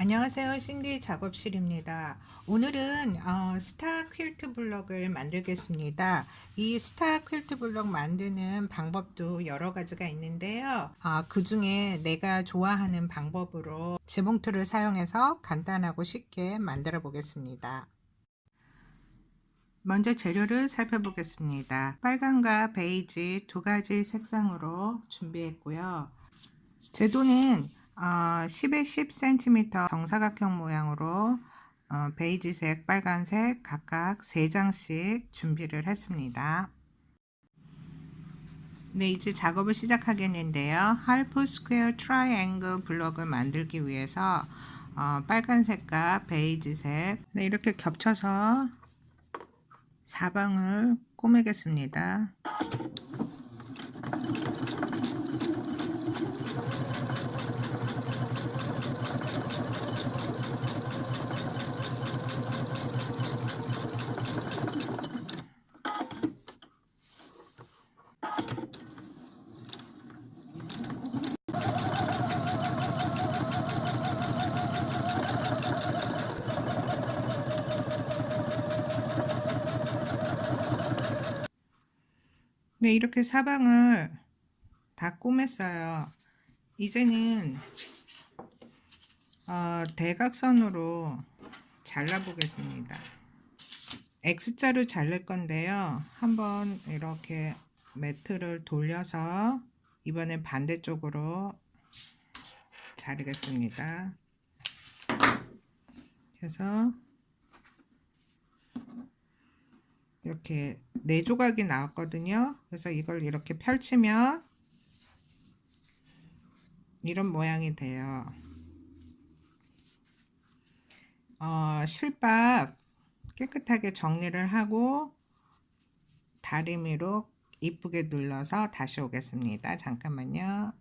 안녕하세요. 신디 작업실입니다. 오늘은 어, 스타 퀼트 블럭을 만들겠습니다. 이 스타 퀼트 블럭 만드는 방법도 여러 가지가 있는데요. 아, 그 중에 내가 좋아하는 방법으로 지봉틀을 사용해서 간단하고 쉽게 만들어 보겠습니다. 먼저 재료를 살펴보겠습니다. 빨강과 베이지 두 가지 색상으로 준비했고요. 제도는 어, 10에 10cm 정사각형 모양으로 어, 베이지색, 빨간색 각각 3장씩 준비를 했습니다. 네, 이제 작업을 시작하겠는데요. 할프 스퀘어 트라이앵글 블럭을 만들기 위해서 어, 빨간색과 베이지색 네, 이렇게 겹쳐서 사방을 꼬매겠습니다. 네, 이렇게 사방을 다 꼬맸어요. 이제는 어, 대각선으로 잘라보겠습니다. X자로 자를 건데요. 한번 이렇게 매트를 돌려서 이번엔 반대쪽으로 자르겠습니다. 그래서 이렇게 네 조각이 나왔거든요. 그래서 이걸 이렇게 펼치면 이런 모양이 돼요. 어, 실밥 깨끗하게 정리를 하고 다리미로 이쁘게 눌러서 다시 오겠습니다. 잠깐만요.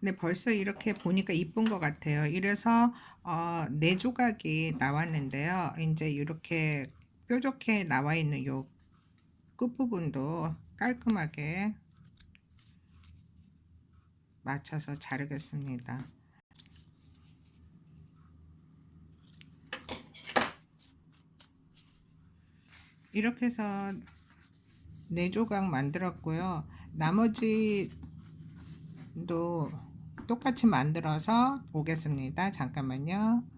근데 벌써 이렇게 보니까 이쁜 것 같아요. 이래서 어, 네 조각이 나왔는데요. 이제 이렇게 뾰족해 나와 있는 요 끝부분도 깔끔하게 맞춰서 자르겠습니다. 이렇게 해서 네 조각 만들었고요. 나머지도 똑같이 만들어서 오겠습니다. 잠깐만요.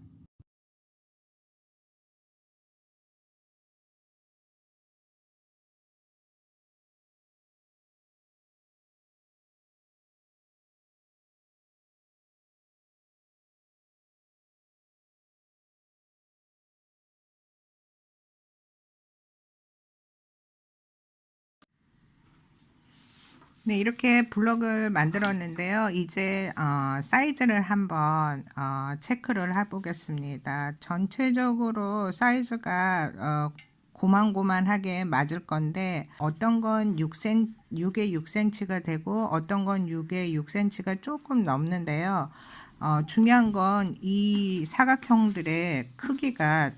네, 이렇게 블럭을 만들었는데요. 이제 어, 사이즈를 한번 어, 체크를 해보겠습니다. 전체적으로 사이즈가 어, 고만고만하게 맞을 건데 어떤 건 6cm, 6에 6cm가 되고 어떤 건 6에 6cm가 조금 넘는데요. 어, 중요한 건 이 사각형들의 크기가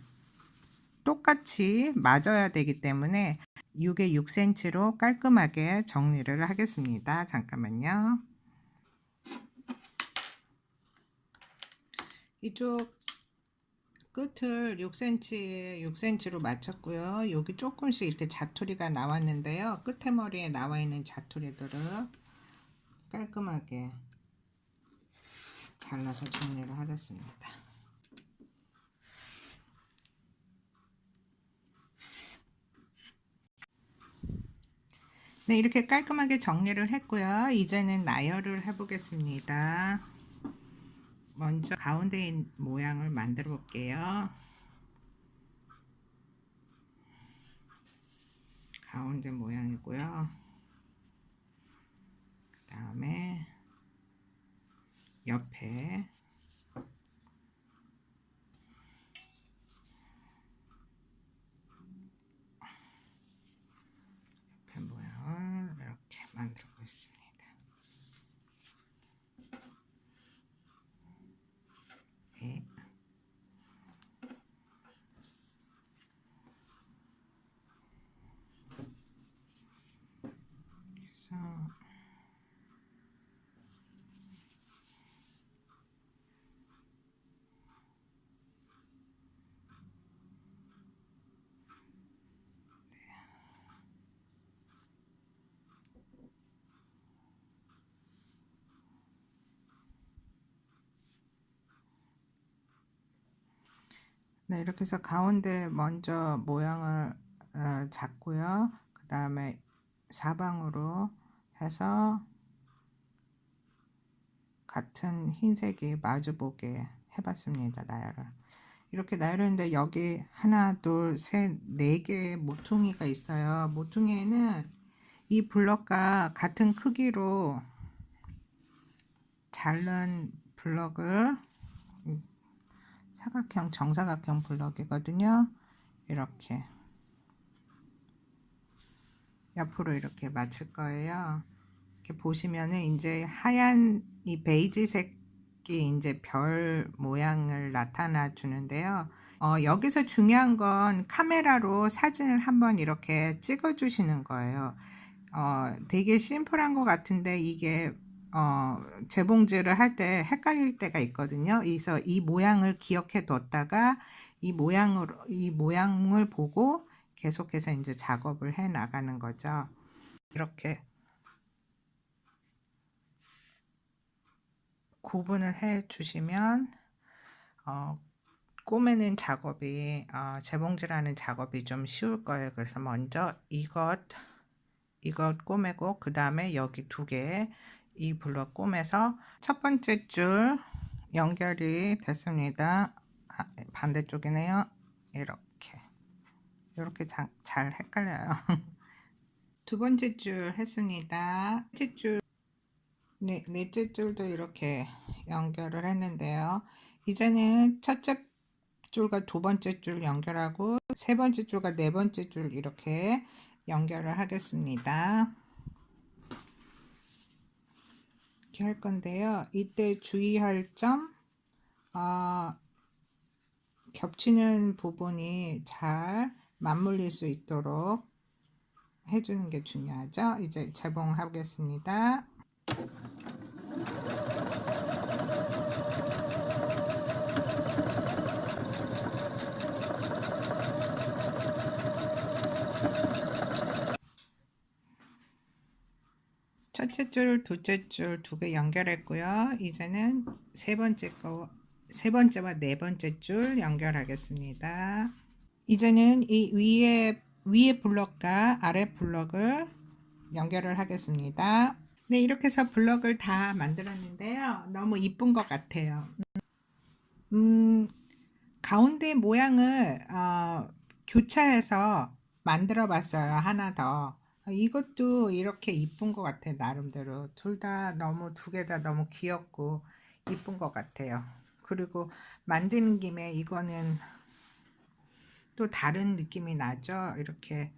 똑같이 맞아야 되기 때문에 6에 6cm로 깔끔하게 정리를 하겠습니다. 잠깐만요. 이쪽 끝을 6cm, 6cm로 맞췄고요. 여기 조금씩 이렇게 자투리가 나왔는데요. 끝에 머리에 나와 있는 자투리들을 깔끔하게 잘라서 정리를 하겠습니다. 네, 이렇게 깔끔하게 정리를 했고요. 이제는 나열을 해보겠습니다. 먼저 가운데 모양을 만들어 볼게요. 가운데 모양이고요. 그 다음에 옆에 자. 네, 이렇게 해서 가운데 먼저 모양을 어, 잡고요. 그 다음에 사방으로 해서 같은 흰색이 마주보게 해봤습니다. 나열을. 이렇게 나열했는데 여기 하나, 둘, 셋, 네 개의 모퉁이가 있어요. 모퉁이에는 이 블럭과 같은 크기로 자른 블럭을 사각형, 정사각형 블럭이거든요. 이렇게 옆으로 이렇게 맞출 거예요. 이렇게 보시면은 이제 하얀 이 베이지색이 이제 별 모양을 나타나 주는데요. 어, 여기서 중요한 건 카메라로 사진을 한번 이렇게 찍어 주시는 거예요. 어, 되게 심플한 것 같은데 이게 어, 재봉질을 할 때 헷갈릴 때가 있거든요. 그래서 이 모양을 기억해 뒀다가 이 모양으로 이 모양을 보고 계속해서 이제 작업을 해 나가는 거죠. 이렇게 구분을 해 주시면 어, 꼬매는 작업이 어, 재봉질하는 작업이 좀 쉬울 거예요. 그래서 먼저 이것 이것 꼬매고 그 다음에 여기 두 개 이 블럭 꼬매서 첫 번째 줄 연결이 됐습니다. 아, 반대쪽이네요. 이렇게 이렇게 자, 잘 헷갈려요. 두 번째 줄 했습니다. 셋째 줄 네, 넷째 줄도 이렇게 연결을 했는데요. 이제는 첫째 줄과 두 번째 줄 연결하고 세 번째 줄과 네 번째 줄 이렇게 연결을 하겠습니다. 이렇게 할 건데요. 이때 주의할 점, 어, 겹치는 부분이 잘 맞물릴 수 있도록 해주는 게 중요하죠. 이제 재봉하겠습니다. 첫째 줄, 둘째 줄 두 개 연결했고요. 이제는 세 번째 거, 세 번째와 네 번째 줄 연결하겠습니다. 이제는 이 위에 위에 블럭과 아래 블럭을 연결을 하겠습니다. 네, 이렇게 해서 블럭을 다 만들었는데요. 너무 이쁜 것 같아요. 음, 가운데 모양을 어, 교차해서 만들어 봤어요. 하나 더. 이것도 이렇게 이쁜 것 같아요. 나름대로. 둘 다 너무, 두 개 다 너무 귀엽고 이쁜 것 같아요. 그리고 만드는 김에 이거는 또 다른 느낌이 나죠. 이렇게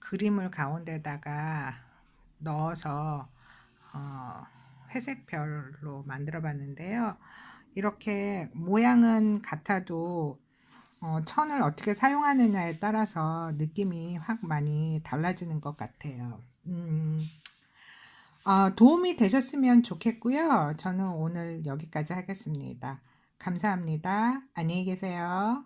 그림을 가운데다가 넣어서 어, 회색 별로 만들어 봤는데요. 이렇게 모양은 같아도 어, 천을 어떻게 사용하느냐에 따라서 느낌이 확 많이 달라지는 것 같아요. 음, 어, 도움이 되셨으면 좋겠고요. 저는 오늘 여기까지 하겠습니다. 감사합니다. 안녕히 계세요.